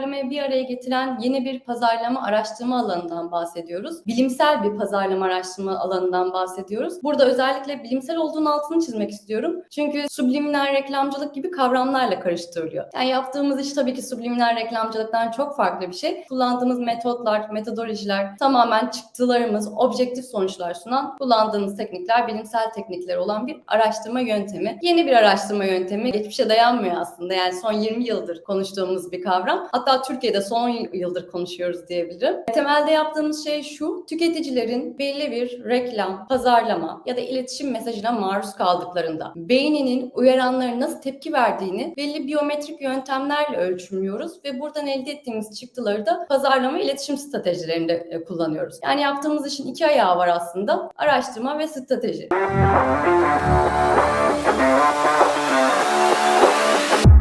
pazarlamayı bir araya getiren yeni bir pazarlama araştırma alanından bahsediyoruz. Bilimsel bir pazarlama araştırma alanından bahsediyoruz. Burada özellikle bilimsel olduğunun altını çizmek istiyorum. Çünkü subliminal reklamcılık gibi kavramlarla karıştırılıyor. Yani yaptığımız iş tabii ki subliminal reklamcılıktan çok farklı bir şey. Kullandığımız metotlar, metodolojiler tamamen çıktılarımız, objektif sonuçlar sunan kullandığımız teknikler, bilimsel teknikler olan bir araştırma yöntemi. Yeni bir araştırma yöntemi. Geçmişe dayanmıyor aslında. Yani son 20 yıldır konuştuğumuz bir kavram. Hatta Türkiye'de son yıldır konuşuyoruz diyebilirim. Temelde yaptığımız şey şu. Tüketicilerin belli bir reklam, pazarlama ya da iletişim mesajına maruz kaldıklarında beyninin uyaranlara nasıl tepki verdiğini belli biyometrik yöntemlerle ölçümlüyoruz ve buradan elde ettiğimiz çıktıları da pazarlama iletişim stratejilerinde e, kullanıyoruz. Yani yaptığımız işin iki ayağı var aslında. Araştırma ve strateji.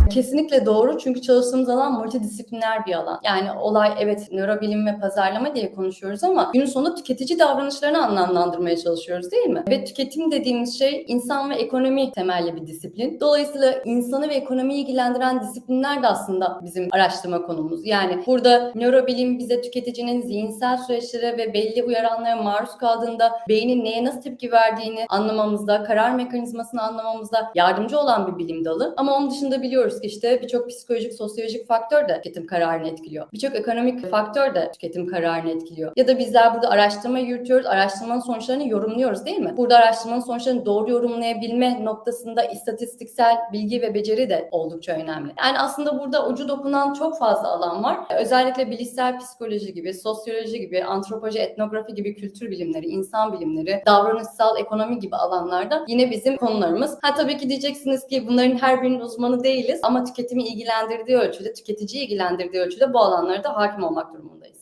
Kesinlikle doğru çünkü çalıştığımız alan multidisipliner bir alan. Yani olay evet nörobilim ve pazarlama diye konuşuyoruz ama günün sonunda tüketici davranışlarını anlamlandırmaya çalışıyoruz değil mi? Ve tüketim dediğimiz şey insan ve ekonomi temelli bir disiplin. Dolayısıyla insanı ve ekonomiyi ilgilendiren disiplinler de aslında bizim araştırma konumuz. Yani burada nörobilim bize tüketicinin zihinsel süreçlere ve belli uyaranlara maruz kaldığında beynin neye nasıl tepki verdiğini anlamamızda, karar mekanizmasını anlamamızda yardımcı olan bir bilim dalı. Ama onun dışında biliyoruz ki işte birçok psikolojik, sosyolojik faktör de tüketim kararını etkiliyor. Birçok ekonomik faktör de tüketim kararını etkiliyor. Ya da bizler burada araştırma yürütüyoruz, araştırmanın sonuçlarını yorumluyoruz değil mi? Burada araştırmanın sonuçlarını doğru yorumlayabilme noktasında istatistiksel bilgi ve beceri de oldukça önemli. Yani aslında burada ucu dokunan çok fazla alan var. Özellikle bilişsel psikoloji gibi, sosyoloji gibi, antropoloji, etnografi gibi kültür bilimleri, insan bilimleri, davranışsal ekonomi gibi alanlarda yine bizim konularımız. Ha tabii ki diyeceksiniz ki bunların her birinin uzmanı değiliz ama tüketimi ilgilendirdiği ölçüde, tüketiciyi ilgilendirdiği ölçüde bu alanlara da hakim olmak durumundayız.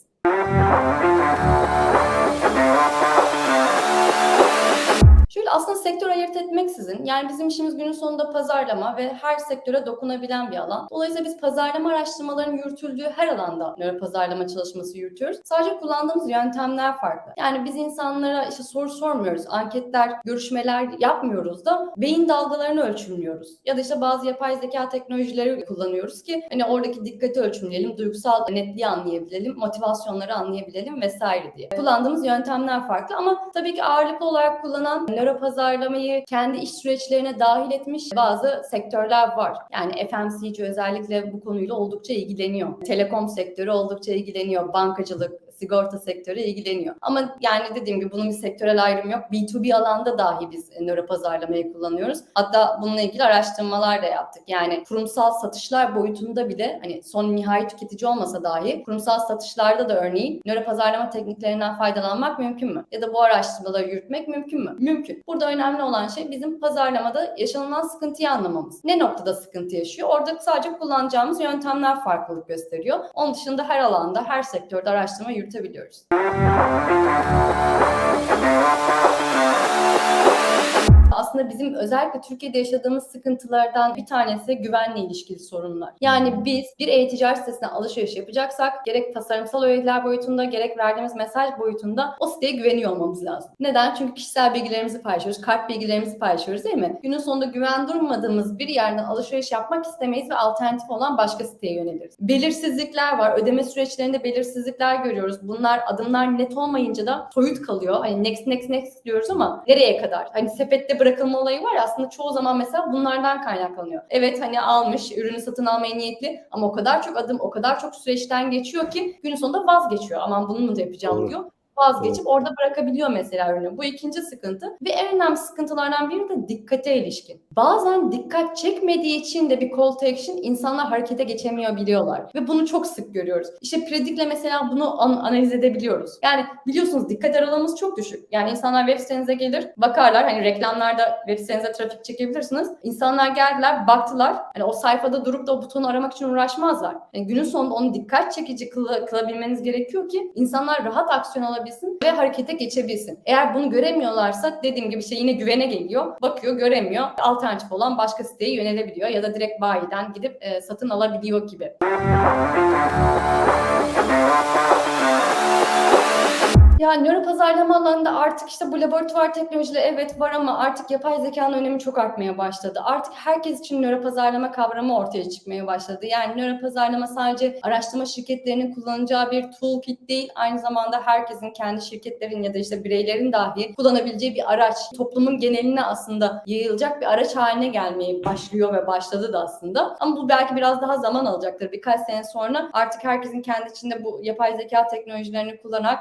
Şöyle aslında sektör ayırt etmeksizin yani bizim işimiz günün sonunda pazarlama ve her sektöre dokunabilen bir alan. Dolayısıyla biz pazarlama araştırmalarının yürütüldüğü her alanda nöro pazarlama çalışması yürütüyoruz. Sadece kullandığımız yöntemler farklı. Yani biz insanlara işte soru sormuyoruz, anketler, görüşmeler yapmıyoruz da beyin dalgalarını ölçümlüyoruz. Ya da işte bazı yapay zeka teknolojileri kullanıyoruz ki hani oradaki dikkati ölçümleyelim, duygusal netliği anlayabilelim, motivasyonları anlayabilelim vesaire diye. Kullandığımız yöntemler farklı ama tabii ki ağırlıklı olarak kullanan nöro pazarlamayı kendi iş süreçlerine dahil etmiş bazı sektörler var. Yani FMCG özellikle bu konuyla oldukça ilgileniyor. Telekom sektörü oldukça ilgileniyor. Bankacılık, sigorta sektörü ilgileniyor. Ama yani dediğim gibi bunun bir sektörel ayrımı yok. B2B alanda dahi biz nöro pazarlamayı kullanıyoruz. Hatta bununla ilgili araştırmalar da yaptık. Yani kurumsal satışlar boyutunda bile hani son nihai tüketici olmasa dahi kurumsal satışlarda da örneğin nöro pazarlama tekniklerinden faydalanmak mümkün mü? Ya da bu araştırmaları yürütmek mümkün mü? Mümkün. Burada önemli olan şey bizim pazarlamada yaşanılan sıkıntıyı anlamamız. Ne noktada sıkıntı yaşıyor? Orada sadece kullanacağımız yöntemler farklılık gösteriyor. Onun dışında her alanda, her sektörde araştırma yürütebiliyoruz. Aslında bizim özellikle Türkiye'de yaşadığımız sıkıntılardan bir tanesi güvenle ilişkili sorunlar. Yani biz bir e-ticaret sitesine alışveriş yapacaksak gerek tasarımsal öğeler boyutunda gerek verdiğimiz mesaj boyutunda o siteye güveniyor olmamız lazım. Neden? Çünkü kişisel bilgilerimizi paylaşıyoruz, kart bilgilerimizi paylaşıyoruz değil mi? Günün sonunda güven durmadığımız bir yerden alışveriş yapmak istemeyiz ve alternatif olan başka siteye yöneliriz. Belirsizlikler var. Ödeme süreçlerinde belirsizlikler görüyoruz. Bunlar adımlar net olmayınca da soyut kalıyor. Hani next next next diyoruz ama nereye kadar? Hani sepette bırakılma olayı var aslında çoğu zaman mesela bunlardan kaynaklanıyor. Evet hani almış, ürünü satın almaya niyetli ama o kadar çok adım, o kadar çok süreçten geçiyor ki günün sonunda vazgeçiyor. Aman bunu mu da yapacağım Doğru. diyor vazgeçip orada bırakabiliyor mesela ürünü. Bu ikinci sıkıntı. Ve en önemli sıkıntılardan biri de dikkate ilişkin. Bazen dikkat çekmediği için de bir call to action insanlar harekete geçemiyor biliyorlar. Ve bunu çok sık görüyoruz. İşte Predict'le mesela bunu an- analiz edebiliyoruz. Yani biliyorsunuz dikkat aralığımız çok düşük. Yani insanlar web sitenize gelir, bakarlar. Hani reklamlarda web sitenize trafik çekebilirsiniz. İnsanlar geldiler, baktılar. Hani o sayfada durup da o butonu aramak için uğraşmazlar. Yani günün sonunda onu dikkat çekici kıla- kılabilmeniz gerekiyor ki insanlar rahat aksiyon alabilsin ve harekete geçebilsin. Eğer bunu göremiyorlarsa dediğim gibi şey yine güvene geliyor. Bakıyor, göremiyor. Alternatif olan başka siteye yönelebiliyor ya da direkt bayiden gidip e, satın alabiliyor gibi. Yani nöro pazarlama alanında artık işte bu laboratuvar teknolojileri evet var ama artık yapay zekanın önemi çok artmaya başladı. Artık herkes için nöro pazarlama kavramı ortaya çıkmaya başladı. Yani nöro pazarlama sadece araştırma şirketlerinin kullanacağı bir toolkit değil, aynı zamanda herkesin kendi şirketlerin ya da işte bireylerin dahi kullanabileceği bir araç. Toplumun geneline aslında yayılacak bir araç haline gelmeye başlıyor ve başladı da aslında. Ama bu belki biraz daha zaman alacaktır. Birkaç sene sonra artık herkesin kendi içinde bu yapay zeka teknolojilerini kullanarak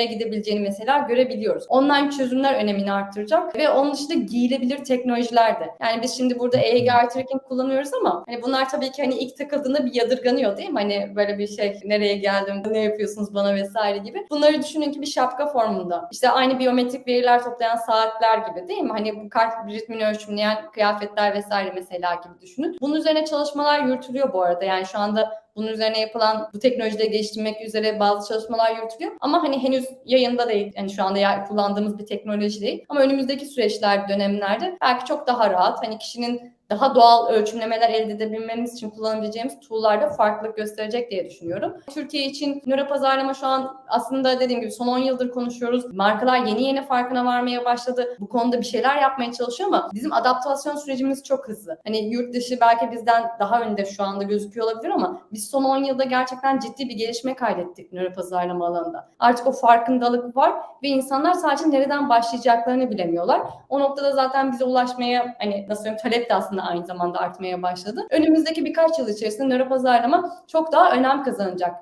iyileştirmelere gidebileceğini mesela görebiliyoruz. Online çözümler önemini arttıracak ve onun dışında giyilebilir teknolojiler de. Yani biz şimdi burada EEG eye tracking kullanıyoruz ama hani bunlar tabii ki hani ilk takıldığında bir yadırganıyor değil mi? Hani böyle bir şey nereye geldim, ne yapıyorsunuz bana vesaire gibi. Bunları düşünün ki bir şapka formunda. İşte aynı biyometrik veriler toplayan saatler gibi değil mi? Hani bu kalp ritmini ölçümleyen kıyafetler vesaire mesela gibi düşünün. Bunun üzerine çalışmalar yürütülüyor bu arada. Yani şu anda bunun üzerine yapılan bu teknolojileri geliştirmek üzere bazı çalışmalar yürütülüyor. Ama hani henüz yayında değil. Yani şu anda ya- kullandığımız bir teknoloji değil. Ama önümüzdeki süreçler, dönemlerde belki çok daha rahat. Hani kişinin daha doğal ölçümlemeler elde edebilmemiz için kullanabileceğimiz tool'larda farklılık gösterecek diye düşünüyorum. Türkiye için nöro pazarlama şu an aslında dediğim gibi son 10 yıldır konuşuyoruz. Markalar yeni yeni farkına varmaya başladı. Bu konuda bir şeyler yapmaya çalışıyor ama bizim adaptasyon sürecimiz çok hızlı. Hani yurt dışı belki bizden daha önde şu anda gözüküyor olabilir ama biz son 10 yılda gerçekten ciddi bir gelişme kaydettik nöro pazarlama alanında. Artık o farkındalık var ve insanlar sadece nereden başlayacaklarını bilemiyorlar. O noktada zaten bize ulaşmaya hani nasıl söyleyeyim talep de aslında aynı zamanda artmaya başladı. Önümüzdeki birkaç yıl içerisinde nöro pazarlama çok daha önem kazanacak.